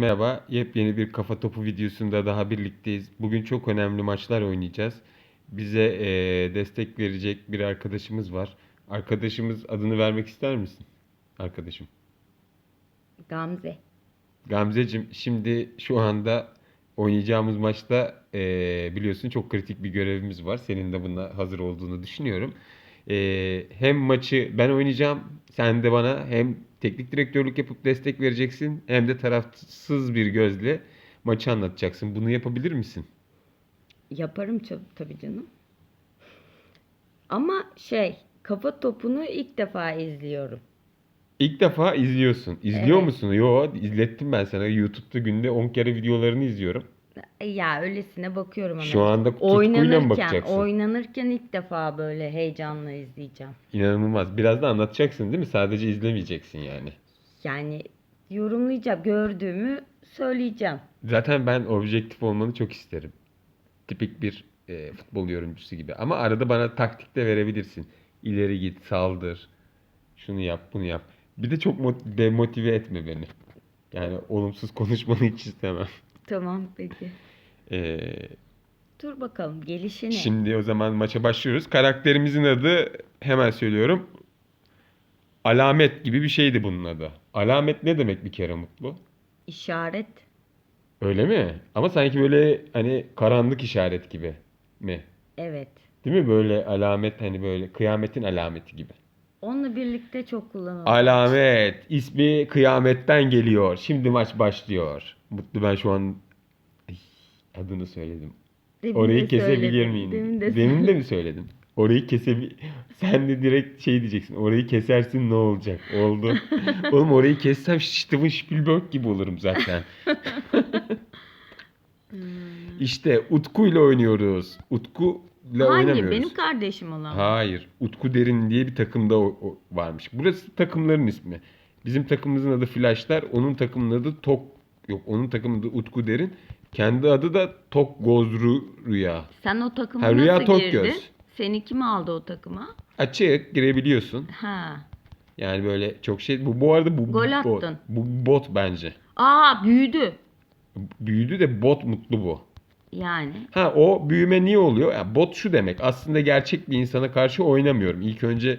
Merhaba, yepyeni bir kafa topu videosunda daha birlikteyiz. Bugün çok önemli maçlar oynayacağız. Bize eee, destek verecek bir arkadaşımız var. Arkadaşımız adını vermek ister misin? Arkadaşım. Gamze. Gamzeciğim, şimdi şu anda oynayacağımız maçta eee, biliyorsun çok kritik bir görevimiz var. Senin de buna hazır olduğunu düşünüyorum. Eee, hem maçı ben oynayacağım, sen de bana hem teknik direktörlük yapıp destek vereceksin, hem de tarafsız bir gözle maçı anlatacaksın. Bunu yapabilir misin? Yaparım tabii canım. Ama şey kafa topunu ilk defa izliyorum. İlk defa izliyorsun. İzliyor Evet. musun? Yo, izlettim ben sana. YouTube'da günde 10 kere videolarını izliyorum. Ya öylesine bakıyorum ama. Şu anda tutkuyla mı oynanırken, bakacaksın? oynanırken ilk defa böyle heyecanla izleyeceğim. İnanılmaz. Biraz da anlatacaksın değil mi? Sadece izlemeyeceksin yani. Yani yorumlayacağım, gördüğümü söyleyeceğim. Zaten ben objektif olmanı çok isterim. Tipik bir e, futbol yorumcusu gibi. Ama arada bana taktik de verebilirsin. İleri git, saldır. Şunu yap, bunu yap. Bir de çok mot- demotive etme beni. Yani olumsuz konuşmanı hiç istemem. Tamam peki. E, Dur bakalım gelişini. şimdi o zaman maça başlıyoruz. Karakterimizin adı hemen söylüyorum. Alamet gibi bir şeydi bunun adı. Alamet ne demek bir kere mutlu? İşaret. Öyle mi? Ama sanki böyle hani karanlık işaret gibi mi? Evet. Değil mi? Böyle alamet hani böyle kıyametin alameti gibi. Onunla birlikte çok kullanılıyor. Alamet. ismi kıyametten geliyor. Şimdi maç başlıyor. Mutlu ben şu an Ay, adını söyledim. Demin Orayı de kesebilir söyledim, miyim? Demin de Demin de söyledim. mi söyledin? Orayı kesebil... Sen de direkt şey diyeceksin. Orayı kesersin ne olacak? Oldu. Oğlum orayı kessem Steven Spielberg gibi olurum zaten. Hmm. İşte Utku ile oynuyoruz. Utku ile Hangi? oynamıyoruz. Benim kardeşim olan. Hayır. Utku Derin diye bir takımda o, o varmış. Burası takımların ismi. Bizim takımımızın adı Flashlar. Onun takımının adı Tok. Yok onun takımının adı Utku Derin. Kendi adı da Tok Gozru Rüya. Sen o takıma Ha, Rüya nasıl Tokgöz. girdin? Seni kim aldı o takıma? Açık girebiliyorsun. Ha. Yani böyle çok şey. Bu, bu arada bu Gol bot. attın. Bu bot bence. Aa büyüdü. Büyüdü de bot mutlu bu. Yani. Ha o büyüme niye oluyor? Ya, bot şu demek. Aslında gerçek bir insana karşı oynamıyorum. İlk önce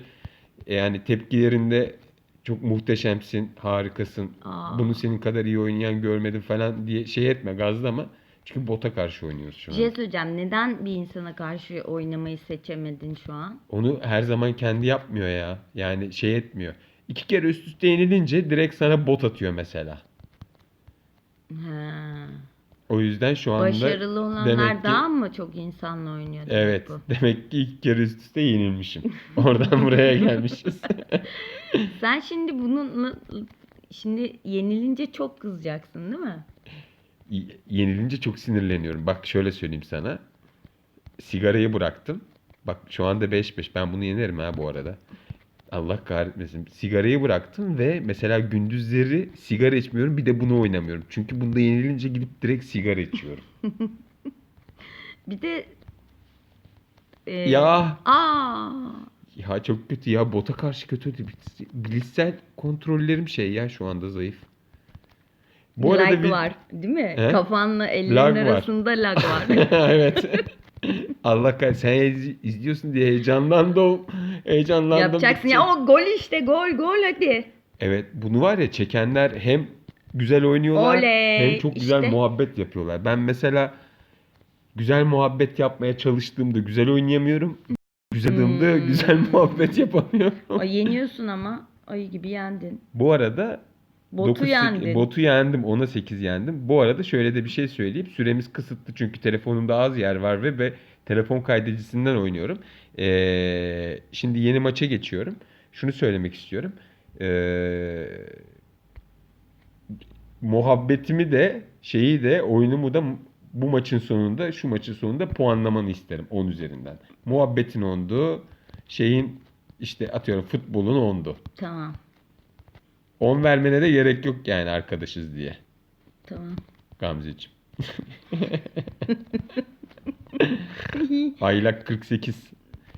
e, yani tepkilerinde çok muhteşemsin, harikasın. Aa. Bunu senin kadar iyi oynayan görmedim falan diye şey etme, gazlama. Çünkü bota karşı oynuyoruz şu an. şey söyleyeceğim. Neden bir insana karşı oynamayı seçemedin şu an? Onu her zaman kendi yapmıyor ya. Yani şey etmiyor. İki kere üst üste yenilince direkt sana bot atıyor mesela. Ha. O yüzden şu anda Başarılı olanlar ki- daha mı çok insanla oynuyor? Evet. bu? Demek ki ilk kere üst üste yenilmişim. Oradan buraya gelmişiz. Sen şimdi bunun şimdi yenilince çok kızacaksın değil mi? Yenilince çok sinirleniyorum. Bak şöyle söyleyeyim sana. Sigarayı bıraktım. Bak şu anda 5-5. Ben bunu yenerim ha bu arada. Allah kahretmesin. Sigarayı bıraktım ve mesela gündüzleri sigara içmiyorum. Bir de bunu oynamıyorum. Çünkü bunda yenilince gidip direkt sigara içiyorum. Bir de e, ya Aa. ya çok kötü ya. Bota karşı kötü. Bilişsel kontrollerim şey ya şu anda zayıf. Bu lag bir- var değil mi? He? Kafanla elinin Lag var. arasında lag var. evet. Allah kahretsin. Sen iz- izliyorsun diye heyecanlandım. Heyecanlandım. Yapacaksın ya o gol işte gol gol hadi. Evet bunu var ya çekenler hem güzel oynuyorlar Oley, hem çok güzel işte. muhabbet yapıyorlar. Ben mesela güzel muhabbet yapmaya çalıştığımda güzel oynayamıyorum. Güzeldığımda Hmm. güzel muhabbet yapamıyorum. Ay yeniyorsun ama ayı gibi yendin. Bu arada Botu 9 yendin. Botu yendim. 10'a 8 yendim. Bu arada şöyle de bir şey söyleyeyim. Süremiz kısıtlı çünkü telefonumda az yer var ve, ve telefon kaydedicisinden oynuyorum. Ee, şimdi yeni maça geçiyorum. Şunu söylemek istiyorum. Ee, muhabbetimi de şeyi de oyunumu da bu maçın sonunda şu maçın sonunda puanlamanı isterim 10 üzerinden. Muhabbetin 10'du. Şeyin işte atıyorum futbolun 10'du. Tamam 10 vermene de gerek yok yani arkadaşız diye. tamam. Gamzeciğim. Aylak 48.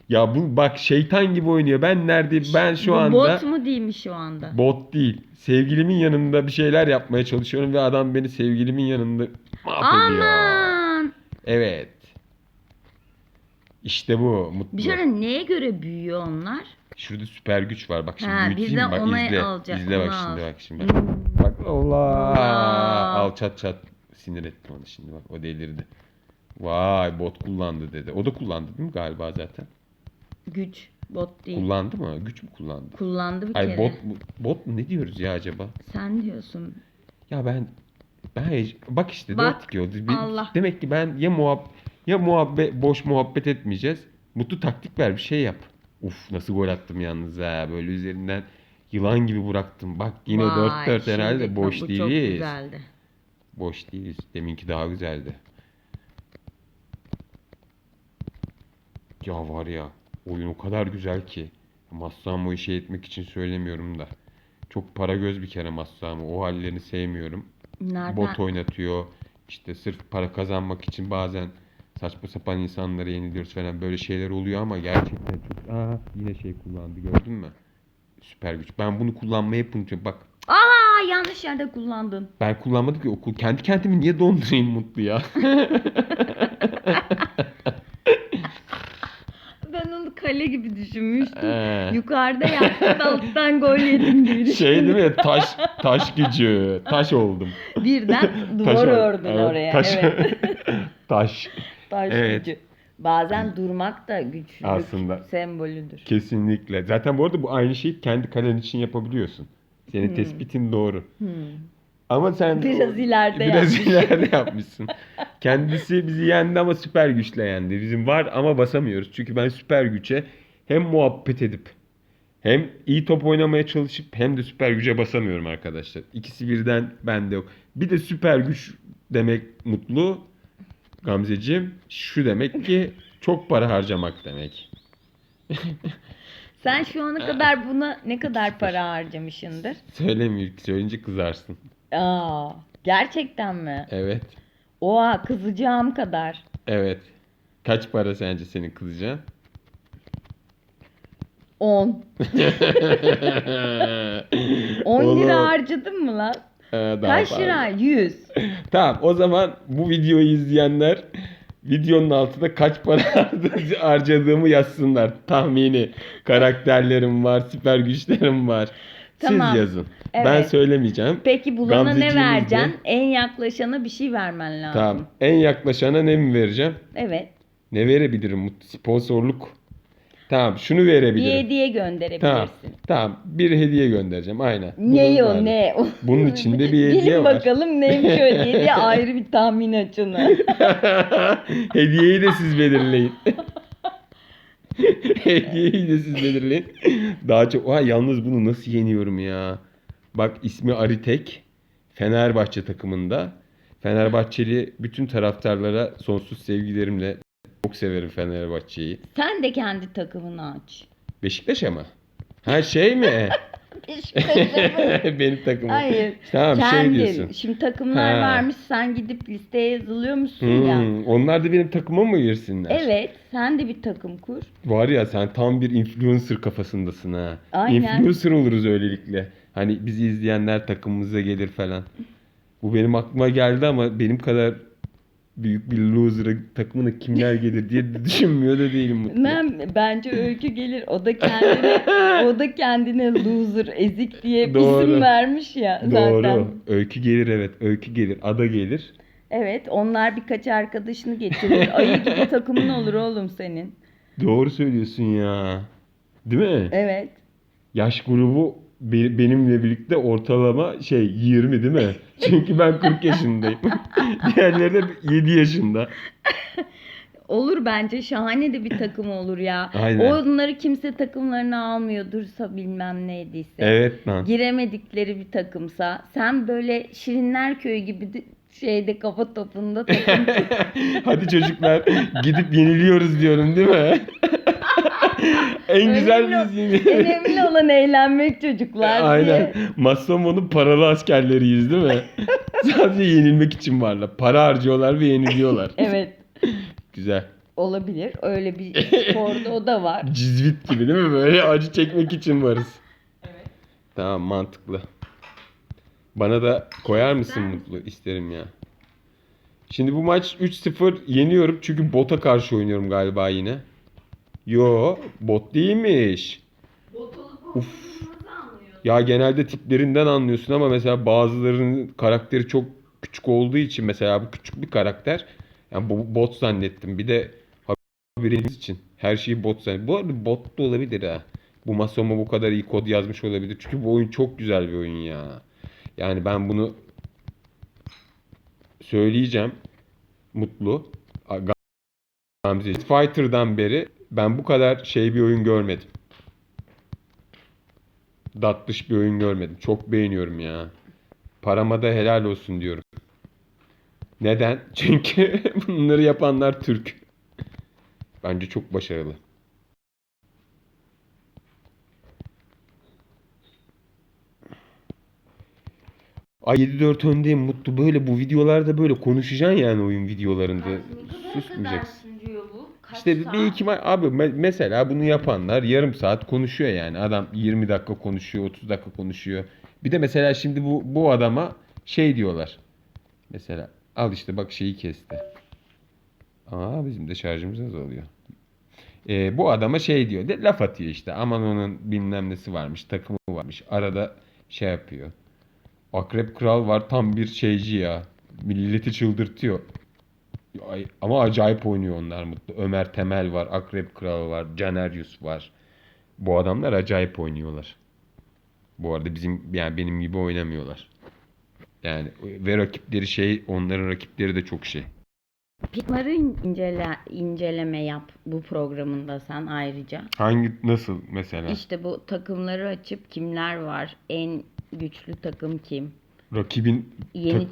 Ya bu bak şeytan gibi oynuyor. Ben neredeyim? Ben şu Bu anda Bot mu değil mi şu anda? bot değil. Sevgilimin yanında bir şeyler yapmaya çalışıyorum ve adam beni sevgilimin yanında mahvediyor. Aman. Evet. İşte bu mutlu. Bir şey neye göre büyüyor onlar? Şurada süper güç var. Bak şimdi Ha, büyüteyim bak ona izle. alacak, izle bak şimdi bak şimdi bak. Bak Allah. Allah. Al çat çat sinir ettim onu şimdi bak o delirdi. Vay bot kullandı dedi. O da kullandı değil mi galiba zaten? Güç. Bot değil. Kullandı mı? Güç mü kullandı? Kullandı bir Ay kere. bot bot ne diyoruz ya acaba? Sen diyorsun. Ya ben ben hece- bak işte Bak, dört iki oldu. Bir- Allah. Demek ki ben ya muhab ya muhabbet boş muhabbet etmeyeceğiz. Mutlu taktik ver bir şey yap. Uf nasıl gol attım yalnız ha. Böyle üzerinden yılan gibi bıraktım. Bak yine Vay, 4-4 herhalde şimdi boş bu değiliz. Çok güzeldi. Boş değiliz. Deminki daha güzeldi. Ya var ya oyun o kadar güzel ki. Massamo'yu şey etmek için söylemiyorum da. Çok para göz bir kere Massamo. O hallerini sevmiyorum. Nereden? Bot oynatıyor. İşte sırf para kazanmak için bazen saçma sapan insanlara yeniliyoruz falan böyle şeyler oluyor ama gerçekten çok... Aa yine şey kullandı gördün mü? Süper güç. Ben bunu kullanmayı hep unutuyorum. Bak Aa yanlış yerde kullandın. ben kullanmadım ki okul. Kendi kendimi niye dondurayım mutlu ya? Kale gibi düşünmüştüm. Ee. Yukarıda yaptın alttan gol yedin gibi şey düşündüm. değil mi? Taş taş gücü. Taş oldum. Birden duvar Taş ördün Evet, oraya. Taş. Evet. taş. Taş Evet. gücü. Bazen durmak da güçlülük Aslında. sembolüdür. Kesinlikle. Zaten bu arada bu aynı şeyi kendi kalen için yapabiliyorsun. Senin Hmm. tespitin doğru. Hmm. Ama sen Biraz ileride biraz yapmış. ileride yapmışsın. Kendisi bizi yendi ama süper güçle yendi. Bizim var ama basamıyoruz. Çünkü ben süper güce hem muhabbet edip hem iyi top oynamaya çalışıp hem de süper güce basamıyorum arkadaşlar. İkisi birden bende yok. Bir de süper güç demek mutlu Gamzeciğim. Şu demek ki çok para harcamak demek. Sen şu ana kadar buna ne kadar para harcamışsındır? Söylemiyor. Söyleyince kızarsın. Aa, gerçekten mi? Evet. Oha kızacağım kadar. Evet. Kaç para sence senin kızacağın? 10. 10 Oğlum, lira harcadın mı lan? ee, daha Kaç fazla. lira? 100. Tamam o zaman bu videoyu izleyenler videonun altında kaç para harcadığımı yazsınlar. Tahmini. Karakterlerim var, süper güçlerim var. Tamam. Siz yazın. Ben Evet. söylemeyeceğim. Peki bulana ne de- vereceksin? En yaklaşana bir şey vermen lazım. Tamam. En yaklaşana ne mi vereceğim? Evet. Ne verebilirim? Sponsorluk. Tamım şunu Bir verebilirim. hediye gönderebilirsin. Tamam. Tamam. Bir hediye göndereceğim. Aynen. Ne Bunu o ne? o? Bunun içinde bir hediye Bilin var. bakalım neymiş o hediye diye ayrı bir tahmin açını. Hediyeyi de siz belirleyin. Hediyeyi de siz belirleyin. Daha çok... Aa, yalnız bunu nasıl yeniyorum ya? Bak ismi Aritek. Fenerbahçe takımında. Fenerbahçeli bütün taraftarlara sonsuz sevgilerimle çok severim Fenerbahçe'yi. Sen de kendi takımını aç. Beşiktaş ama. Ha şey mi? Benim takımım. Hayır. Tamam şey Kendin. diyorsun. Şimdi takımlar Ha. varmış sen gidip listeye yazılıyor musun ya? Hmm, onlar da benim takıma mı girsinler? Evet sen de bir takım kur. Var ya sen tam bir influencer kafasındasın ha. Aynen. Influencer oluruz öylelikle. Hani bizi izleyenler takımımıza gelir falan. Bu benim aklıma geldi ama benim kadar büyük bir loser'a takımına kimler gelir diye de düşünmüyor da değilim mutlu. Ben, bence öykü gelir. O da kendine o da kendine loser, ezik diye Doğru. isim vermiş ya zaten. Doğru. Öykü gelir evet. Öykü gelir. Ada gelir. Evet, onlar birkaç arkadaşını getirir. Ayı gibi takımın olur oğlum senin. Doğru söylüyorsun ya. Değil mi? Evet. Yaş grubu be- benimle birlikte ortalama şey 20 değil mi? Çünkü ben 40 yaşındayım. Diğerleri de 7 yaşında. Olur bence şahane de bir takım olur ya. Aynen. Onları kimse takımlarına almıyor dursa bilmem neydiyse. Evet lan. Giremedikleri bir takımsa sen böyle Şirinler Köyü gibi de- şeyde kafa topunda takım Hadi çocuklar gidip yeniliyoruz diyorum değil mi? En güzel biz. Önemli olan eğlenmek çocuklar Aynen. diye. Massomo'nun paralı askerleriyiz değil mi? Sadece yenilmek için varlar. Para harcıyorlar ve yeniliyorlar. Evet. Güzel. olabilir. Öyle bir sporda o da var. Cizvit gibi değil mi? Böyle acı çekmek için varız. Evet. Tamam mantıklı. Bana da koyar mısın? Mutlu? İsterim ya. Şimdi bu maç 3-0 yeniyorum çünkü bota karşı oynuyorum galiba yine. Yo bot değilmiş. Bot olup Uf. Ya genelde tiplerinden anlıyorsun ama mesela bazılarının karakteri çok küçük olduğu için mesela bu küçük bir karakter. Yani bu bot zannettim. Bir de haberiniz için her şeyi bot zannettim. Bu arada bot da olabilir ha. Bu Masoma bu kadar iyi kod yazmış olabilir. Çünkü bu oyun çok güzel bir oyun ya. Yani ben bunu söyleyeceğim. Mutlu. Gamze. Fighter'dan beri ben bu kadar şey bir oyun görmedim. Datlış bir oyun görmedim. Çok beğeniyorum ya. Parama da helal olsun diyorum. Neden? Çünkü bunları yapanlar Türk. Bence çok başarılı. Ay 7-4 öndeyim Mutlu. Böyle bu videolarda böyle konuşacaksın yani oyun videolarında. Susmayacaksın. Kaç İşte bir, saat? bir iki ma- abi me- mesela bunu yapanlar yarım saat konuşuyor yani. Adam 20 dakika konuşuyor, 30 dakika konuşuyor. Bir de mesela şimdi bu bu adama şey diyorlar. Mesela al işte bak şeyi kesti. Aa bizim de şarjımız azalıyor. Ee, bu adama şey diyor. De, laf atıyor işte. Aman onun bilmem nesi varmış, takımı varmış. Arada şey yapıyor. Akrep Kral var tam bir şeyci ya. Milleti çıldırtıyor. Ama acayip oynuyor onlar mutlu. Ömer Temel var, Akrep Kral var, Caner Yus var. Bu adamlar acayip oynuyorlar. Bu arada bizim yani benim gibi oynamıyorlar. Yani ve rakipleri şey, onların rakipleri de çok şey. Bunları incele, inceleme yap bu programında sen ayrıca. Hangi nasıl mesela? İşte bu takımları açıp kimler var? En güçlü takım kim? Rakibin Yeni çıkan